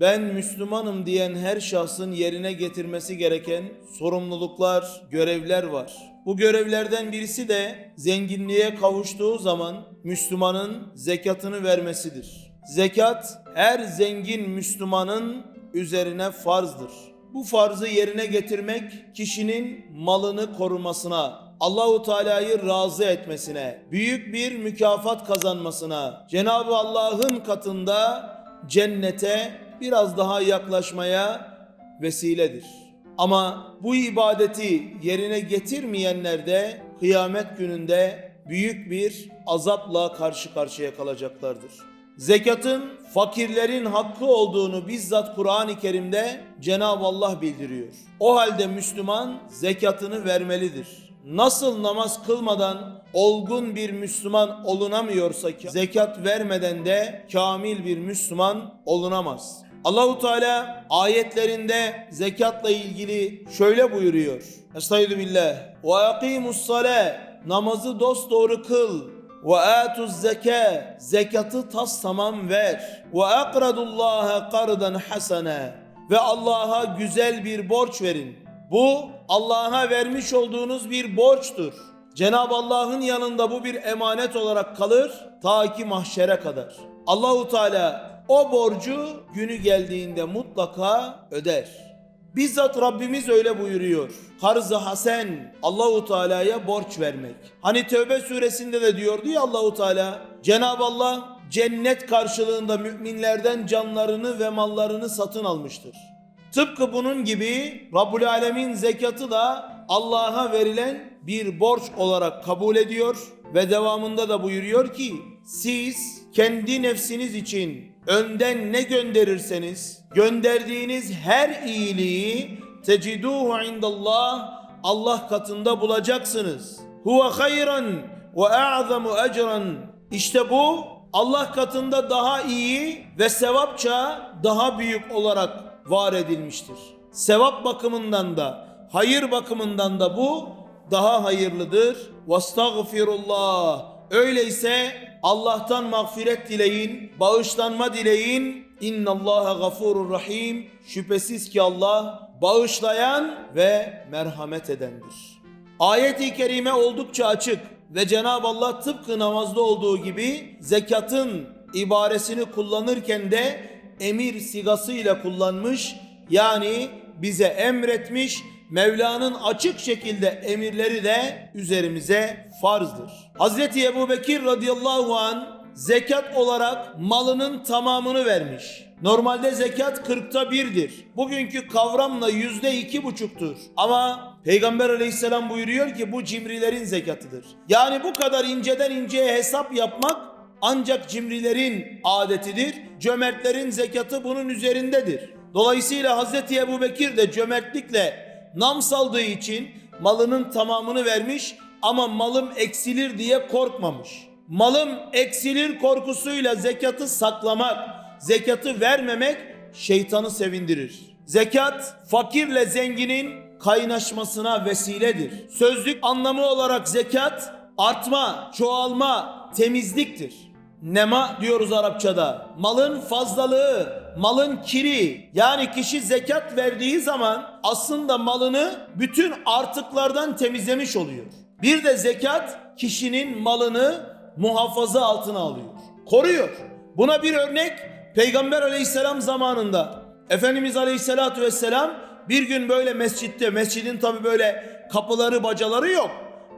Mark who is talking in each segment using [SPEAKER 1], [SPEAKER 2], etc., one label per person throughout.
[SPEAKER 1] Ben Müslümanım diyen her şahsın yerine getirmesi gereken sorumluluklar, görevler var. Bu görevlerden birisi de zenginliğe kavuştuğu zaman Müslümanın zekatını vermesidir. Zekat her zengin Müslümanın üzerine farzdır. Bu farzı yerine getirmek kişinin malını korumasına, Allahu Teala'yı razı etmesine, büyük bir mükafat kazanmasına, Cenab-ı Allah'ın katında cennete biraz daha yaklaşmaya vesiledir. Ama bu ibadeti yerine getirmeyenler de kıyamet gününde büyük bir azapla karşı karşıya kalacaklardır. Zekatın fakirlerin hakkı olduğunu bizzat Kur'an-ı Kerim'de Cenab-ı Allah bildiriyor. O halde Müslüman zekatını vermelidir. Nasıl namaz kılmadan olgun bir Müslüman olunamıyorsa ki zekat vermeden de kamil bir Müslüman olunamaz. Allahu Teala ayetlerinde zekatla ilgili şöyle buyuruyor. Estaizu billah. Ve akimus sale namazı dosdoğru kıl. Ve atuz zeka zekatı tas tamam ver. Ve akradullaha kardan hasene ve Allah'a güzel bir borç verin. Bu Allah'a vermiş olduğunuz bir borçtur. Cenab-ı Allah'ın yanında bu bir emanet olarak kalır ta ki mahşere kadar. Allahu Teala o borcu günü geldiğinde mutlaka öder. Bizzat Rabbimiz öyle buyuruyor. Karz-ı hasen Allahu Teala'ya borç vermek. Hani Tevbe suresinde de diyordu ya Allahu Teala Cenab-ı Allah cennet karşılığında müminlerden canlarını ve mallarını satın almıştır. Tıpkı bunun gibi Rabbul Alemin zekatı da Allah'a verilen bir borç olarak kabul ediyor ve devamında da buyuruyor ki siz kendi nefsiniz için önden ne gönderirseniz gönderdiğiniz her iyiliği teciduhu indallah Allah katında bulacaksınız. Huve hayran ve a'zamu ecran. İşte bu Allah katında daha iyi ve sevapça daha büyük olarak var edilmiştir. Sevap bakımından da hayır bakımından da bu daha hayırlıdır. Vestagfirullah. Öyleyse Allah'tan mağfiret dileyin, bağışlanma dileyin. İnnallaha gafurur rahim. Şüphesiz ki Allah bağışlayan ve merhamet edendir. Ayet-i kerime oldukça açık ve Cenab-ı Allah tıpkı namazda olduğu gibi zekatın ibaresini kullanırken de emir sigasıyla kullanmış. Yani bize emretmiş. Mevla'nın açık şekilde emirleri de üzerimize farzdır. Hazreti Ebu Bekir radıyallahu an zekat olarak malının tamamını vermiş. Normalde zekat kırkta birdir. Bugünkü kavramla yüzde iki buçuktur. Ama Peygamber aleyhisselam buyuruyor ki bu cimrilerin zekatıdır. Yani bu kadar inceden inceye hesap yapmak ancak cimrilerin adetidir. Cömertlerin zekatı bunun üzerindedir. Dolayısıyla Hazreti Ebu Bekir de cömertlikle nam saldığı için malının tamamını vermiş ama malım eksilir diye korkmamış. Malım eksilir korkusuyla zekatı saklamak, zekatı vermemek şeytanı sevindirir. Zekat fakirle zenginin kaynaşmasına vesiledir. Sözlük anlamı olarak zekat artma, çoğalma, temizliktir. Nema diyoruz Arapçada. Malın fazlalığı, malın kiri. Yani kişi zekat verdiği zaman aslında malını bütün artıklardan temizlemiş oluyor. Bir de zekat kişinin malını muhafaza altına alıyor. Koruyor. Buna bir örnek Peygamber aleyhisselam zamanında Efendimiz aleyhissalatü vesselam bir gün böyle mescitte, mescidin tabi böyle kapıları bacaları yok.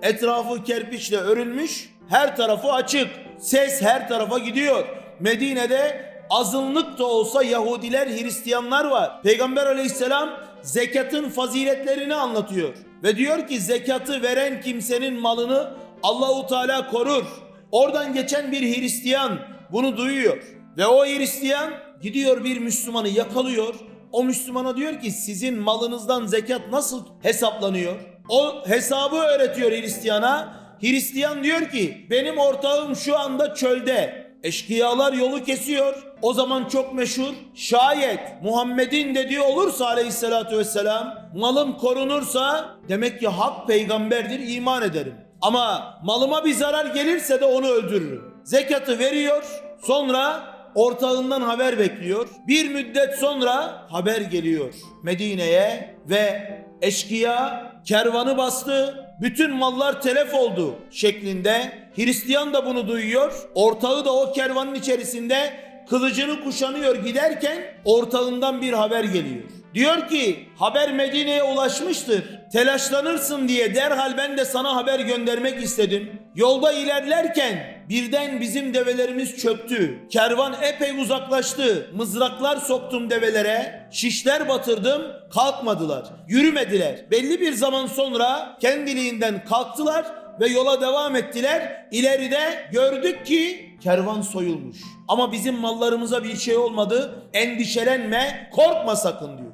[SPEAKER 1] Etrafı kerpiçle örülmüş, her tarafı açık. Ses her tarafa gidiyor. Medine'de azınlık da olsa Yahudiler, Hristiyanlar var. Peygamber aleyhisselam zekatın faziletlerini anlatıyor. Ve diyor ki zekatı veren kimsenin malını Allahu Teala korur. Oradan geçen bir Hristiyan bunu duyuyor. Ve o Hristiyan gidiyor bir Müslümanı yakalıyor. O Müslümana diyor ki sizin malınızdan zekat nasıl hesaplanıyor? O hesabı öğretiyor Hristiyana. Hristiyan diyor ki benim ortağım şu anda çölde. Eşkıyalar yolu kesiyor. O zaman çok meşhur. Şayet Muhammed'in dediği olursa aleyhissalatü vesselam malım korunursa demek ki hak peygamberdir iman ederim. Ama malıma bir zarar gelirse de onu öldürürüm. Zekatı veriyor sonra ortağından haber bekliyor. Bir müddet sonra haber geliyor Medine'ye ve eşkıya kervanı bastı. Bütün mallar telef oldu şeklinde. Hristiyan da bunu duyuyor. Ortağı da o kervanın içerisinde kılıcını kuşanıyor giderken ortağından bir haber geliyor. Diyor ki haber Medine'ye ulaşmıştır. Telaşlanırsın diye derhal ben de sana haber göndermek istedim. Yolda ilerlerken birden bizim develerimiz çöktü. Kervan epey uzaklaştı. Mızraklar soktum develere. Şişler batırdım. Kalkmadılar. Yürümediler. Belli bir zaman sonra kendiliğinden kalktılar ve yola devam ettiler. İleride gördük ki kervan soyulmuş. Ama bizim mallarımıza bir şey olmadı. Endişelenme, korkma sakın diyor.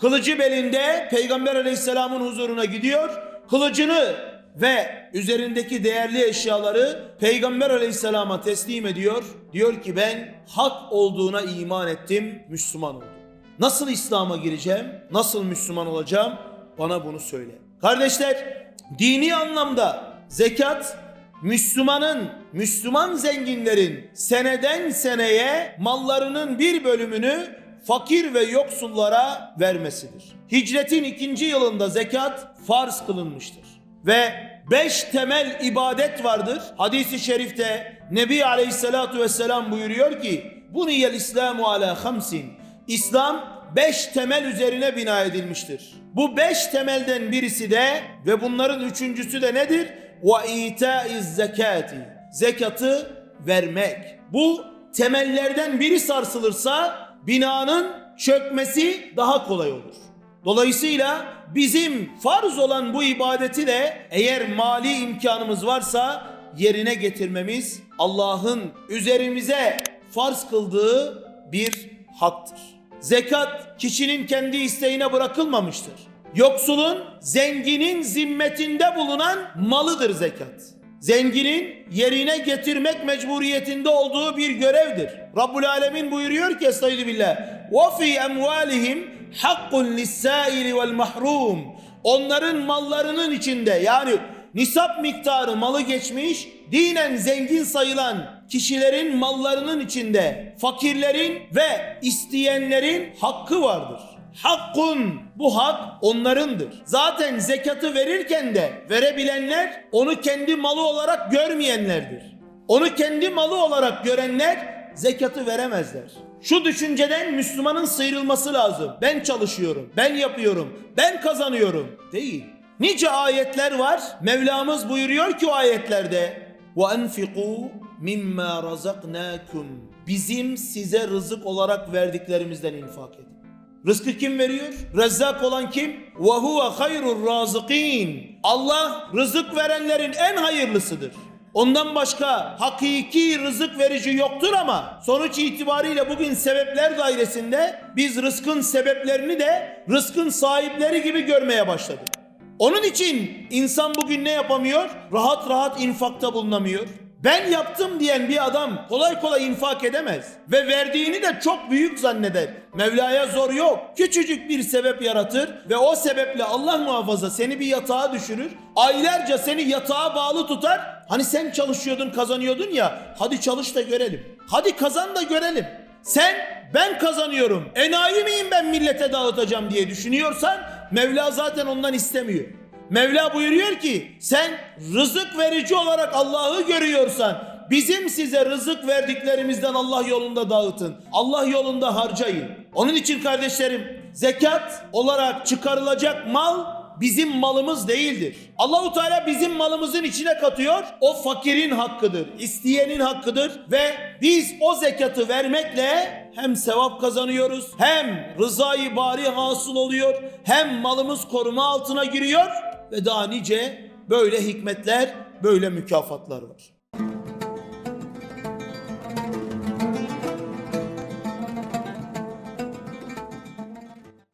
[SPEAKER 1] Kılıcı belinde Peygamber Aleyhisselam'ın huzuruna gidiyor. Kılıcını ve üzerindeki değerli eşyaları Peygamber Aleyhisselam'a teslim ediyor. Diyor ki ben hak olduğuna iman ettim, Müslüman oldum. Nasıl İslam'a gireceğim? Nasıl Müslüman olacağım? Bana bunu söyle. Kardeşler, dini anlamda zekat Müslümanın, Müslüman zenginlerin seneden seneye mallarının bir bölümünü fakir ve yoksullara vermesidir. Hicretin ikinci yılında zekat farz kılınmıştır. Ve beş temel ibadet vardır. Hadis-i şerifte Nebi Aleyhisselatu Vesselam buyuruyor ki Buniyel İslamu ala hamsin. İslam beş temel üzerine bina edilmiştir. Bu beş temelden birisi de ve bunların üçüncüsü de nedir? Ve itaiz zekati. Zekatı vermek. Bu temellerden biri sarsılırsa binanın çökmesi daha kolay olur. Dolayısıyla bizim farz olan bu ibadeti de eğer mali imkanımız varsa yerine getirmemiz Allah'ın üzerimize farz kıldığı bir haktır. Zekat kişinin kendi isteğine bırakılmamıştır. Yoksulun zenginin zimmetinde bulunan malıdır zekat. Zenginin yerine getirmek mecburiyetinde olduğu bir görevdir. Rabbul Alemin buyuruyor ki Estaizu billah. وَفِي اَمْوَالِهِمْ حَقٌّ لِلسَّائِلِ وَالْمَحْرُومِ Onların mallarının içinde yani nisap miktarı malı geçmiş, dinen zengin sayılan kişilerin mallarının içinde fakirlerin ve isteyenlerin hakkı vardır. Hakkun bu hak onlarındır. Zaten zekatı verirken de verebilenler onu kendi malı olarak görmeyenlerdir. Onu kendi malı olarak görenler zekatı veremezler. Şu düşünceden Müslümanın sıyrılması lazım. Ben çalışıyorum, ben yapıyorum, ben kazanıyorum. Değil. Nice ayetler var. Mevlamız buyuruyor ki o ayetlerde وَاَنْفِقُوا مِمَّا رَزَقْنَاكُمْ Bizim size rızık olarak verdiklerimizden infak edin. Rızkı kim veriyor? Rezzak olan kim? Ve huve hayrur razıkin. Allah rızık verenlerin en hayırlısıdır. Ondan başka hakiki rızık verici yoktur ama sonuç itibariyle bugün sebepler dairesinde biz rızkın sebeplerini de rızkın sahipleri gibi görmeye başladık. Onun için insan bugün ne yapamıyor? Rahat rahat infakta bulunamıyor. Ben yaptım diyen bir adam kolay kolay infak edemez. Ve verdiğini de çok büyük zanneder. Mevla'ya zor yok. Küçücük bir sebep yaratır ve o sebeple Allah muhafaza seni bir yatağa düşürür. Aylarca seni yatağa bağlı tutar. Hani sen çalışıyordun kazanıyordun ya hadi çalış da görelim. Hadi kazan da görelim. Sen ben kazanıyorum. Enayi miyim ben millete dağıtacağım diye düşünüyorsan Mevla zaten ondan istemiyor. Mevla buyuruyor ki sen rızık verici olarak Allah'ı görüyorsan bizim size rızık verdiklerimizden Allah yolunda dağıtın. Allah yolunda harcayın. Onun için kardeşlerim zekat olarak çıkarılacak mal bizim malımız değildir. Allahu Teala bizim malımızın içine katıyor. O fakirin hakkıdır, isteyenin hakkıdır ve biz o zekatı vermekle hem sevap kazanıyoruz, hem rızayı bari hasıl oluyor, hem malımız koruma altına giriyor ve daha nice böyle hikmetler, böyle mükafatlar var.